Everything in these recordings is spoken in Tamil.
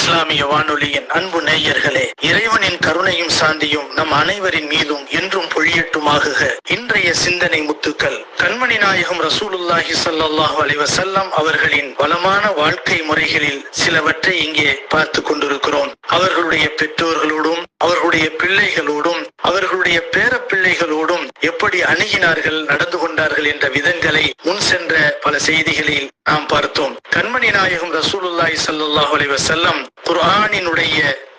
இஸ்லாமிய வானொலியின் அன்பு நேயர்களே இறைவனின் கருணையும் சாந்தியும் நம் அனைவரின் மீதும் என்றும் பொழியட்டுமாக இன்றைய சிந்தனை முத்துக்கள். கண்மணி நாயகம் ரசூலுல்லாஹி சல்லாஹு அலைஹி அவர்களின் வளமான வாழ்க்கை முறைகளில் சிலவற்றை இங்கே பார்த்து கொண்டிருக்கிறோம். அவர்களுடைய பெற்றோர்களோடும் அவர்களுடைய பிள்ளைகளோடும் அவர்களுடைய பேர பிள்ளைகளோடும் எப்படி அணுகினார்கள் நடந்து கொண்டார்கள் என்ற விதங்களை முன் சென்ற பல செய்திகளில் நாம் பார்த்தோம். கண்மணி நாயகம் ரசூலுல்லாய் சல்லாஹ் அலைவசல்லம் குர்ஆனினுடைய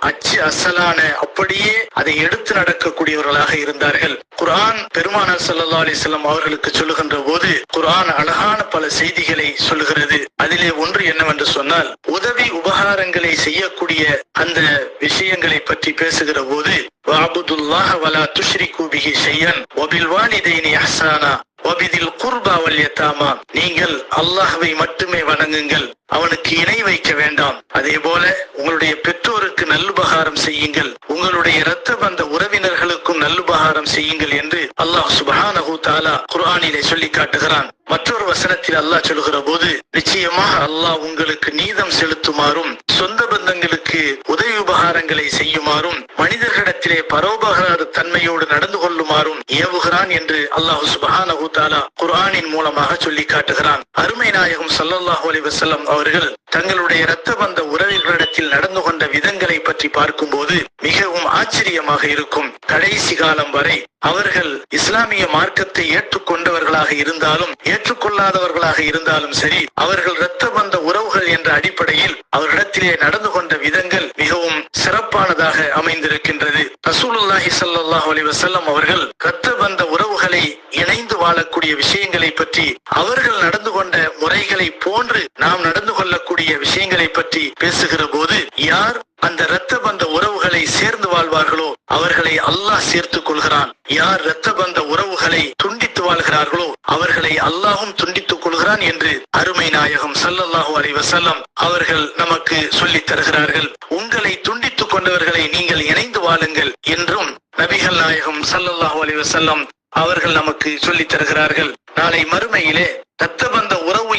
அச்சு அசலான அப்படியே அதை எடுத்து நடக்கக்கூடியவர்களாக இருந்தார்கள். குரான் பெருமானார் சல்லா அலைஹி வஸல்லம் அவர்களுக்கு சொல்லுகின்ற போது குரான் அழகான பல செய்திகளை சொல்லுகிறது. அதிலே ஒன்று என்னவென்று சொன்னால் உதவி உபகாரங்களை செய்யக்கூடிய அந்த விஷயங்களை பற்றி பேசுகிற போது வாபுதுல்லாஹ வலா துஷ்ரிகு பிஹி ஷையன் வபில் வாலிதைனி அஹ்சானா வபிதில் குர்பாவல் எத்தாமா நீங்கள் அல்லாஹ்வை மட்டுமே வணங்குங்கள். அவனுக்கு இணை வைக்க வேண்டாம். அதே போல உங்களுடைய பெற்றோருக்கு நல்லுபகாரம் செய்யுங்கள். உங்களுடைய இரத்த பந்த உறவினர்களுக்கும் நல்லுபகாரம் செய்யுங்கள் என்று அல்லாஹ் சுபஹானஹு தாலா குர்ஆனிலே சொல்லி காட்டுகிறான். மற்றொரு வசனத்தில் அல்லாஹ் சொல்லுகிற போது நிச்சயமாக அல்லாஹ் உங்களுக்கு நீதம் செலுத்துமாறும் சொந்த பந்தங்களுக்கு உதவி உபகாரங்களை செய்யுமாறும் மனிதர்களிடத்திலே பரோபகார தன்மையோடு நடந்து கொள்ளுமாறும் ஏவுகிறான் என்று அல்லாஹ் சுபஹான குரானின் குர்ஆனின் மூலமாக சொல்லி காட்டுகிறான். அருமை நாயகம் ஸல்லல்லாஹு அலி வசல்லம் அவர்கள் தங்களுடைய இரத்த பந்த உறவினர்களிடத்தில் நடந்து கொண்ட விதங்களை பற்றி பார்க்கும்போது மிகவும் ஆச்சரியமாக இருக்கும். கடைசி காலம் வரை அவர்கள் இஸ்லாமிய மார்க்கத்தை ஏற்றுக்கொண்டவர்களாக இருந்தாலும் ஏற்றுக்கொள்ளாதவர்களாக இருந்தாலும் சரி அவர்கள் இரத்த பந்த உறவுகள் என்ற அடிப்படையில் அவரிடத்திலே நடந்து கொண்ட விதங்கள் மிகவும் சிறப்பானதாக அமைந்திருக்கின்றது. ரசூலுல்லாஹி சல்லாஹ் அலி வசல்லம் அவர்கள் இரத்த பந்த உறவுகளை இணைந்து வாழக்கூடிய விஷயங்களை பற்றி அவர்கள் நடந்து கொண்ட முறைகளை போன்று நாம் நடந்து கொள்ளக்கூடிய விஷயங்களை பற்றி பேசுகிற போது யார் அந்த இரத்த பந்த உறவுகளை சேர்ந்து வாழ்வார்களோ அவர்களை அல்லாஹ் சேர்த்துக் கொள்கிறான். யார் இரத்த பந்த உறவுகளை துண்டித்து வாழ்கிறார்களோ அவர்களை அல்லாஹும் துண்டித்துக் கொள்கிறான் என்று அருமை நாயகம் சல்லல்லாஹூ அலைஹி வஸல்லம் அவர்கள் நமக்கு சொல்லித் தருகிறார்கள். உங்களை துண்டித்துக் கொண்டவர்களை நீங்கள் இணைந்து வாழுங்கள் என்றும் நபிகள் நாயகம் சல்லல்லாஹூ அலைஹி வஸல்லம் அவர்கள் நமக்கு சொல்லித் தருகிறார்கள். நாளை மறுமையிலே இரத்த பந்த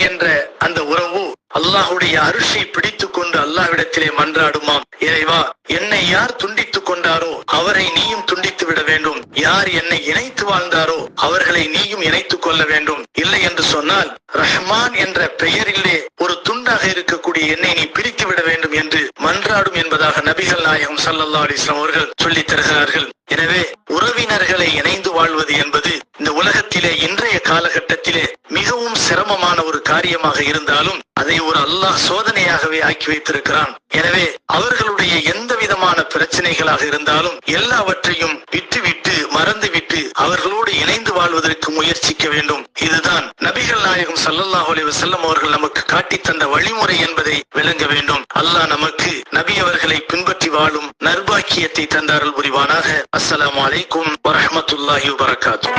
என்ற அந்த உறவு அல்லாஹுடைய அரிசி பிடித்துக் கொண்டு அல்லாஹ்விடத்திலே மன்றாடுமாம். இறைவா என்னை யார் துண்டித்துக் கொண்டாரோ அவரை நீயும் துண்டித்து விட வேண்டும். யார் என்னை இணைத்து வாழ்ந்தாரோ அவர்களை நீயும் இணைத்துக் கொள்ள வேண்டும். இல்லை என்று சொன்னால் ரஹ்மான் என்ற பெயரிலே ஒரு துண்டாக இருக்கக்கூடிய என்னை நீ பிரித்து விட வேண்டும் என்று மன்றாடும் என்பதாக நபிகள் நாயகம் சல்லல்லா அலிஸ்லாம் அவர்கள் சொல்லித் தருகிறார்கள். எனவே உறவினர்களை இணைந்து வாழ்வது என்பது இந்த உலகத்திலே சிரமமான ஒரு காரியமாக இருந்தாலும் அதை ஒரு அல்லாஹ் சோதனையாகவே ஆக்கி வைத்திருக்கிறான். எனவே அவர்களுடைய எந்த விதமான பிரச்சனைகளாக இருந்தாலும் எல்லாவற்றையும் விட்டுவிட்டு மறந்துவிட்டு அவர்களோடு இணைந்து வாழ்வதற்கு முயற்சிக்க வேண்டும். இதுதான் நபிகள் நாயகம் ஸல்லல்லாஹு அலைஹி அவர்கள் நமக்கு காட்டி தந்த வழிமுறை என்பதை விளங்க வேண்டும். அல்லாஹ் நமக்கு நபி அவர்களை பின்பற்றி வாழும் நர்பாக்கியத்தை தந்தார்கள் புரிவானாக. அஸ்ஸலாமு அலைக்கும் வரஹ்மத்துல்லாஹி வரகாத்து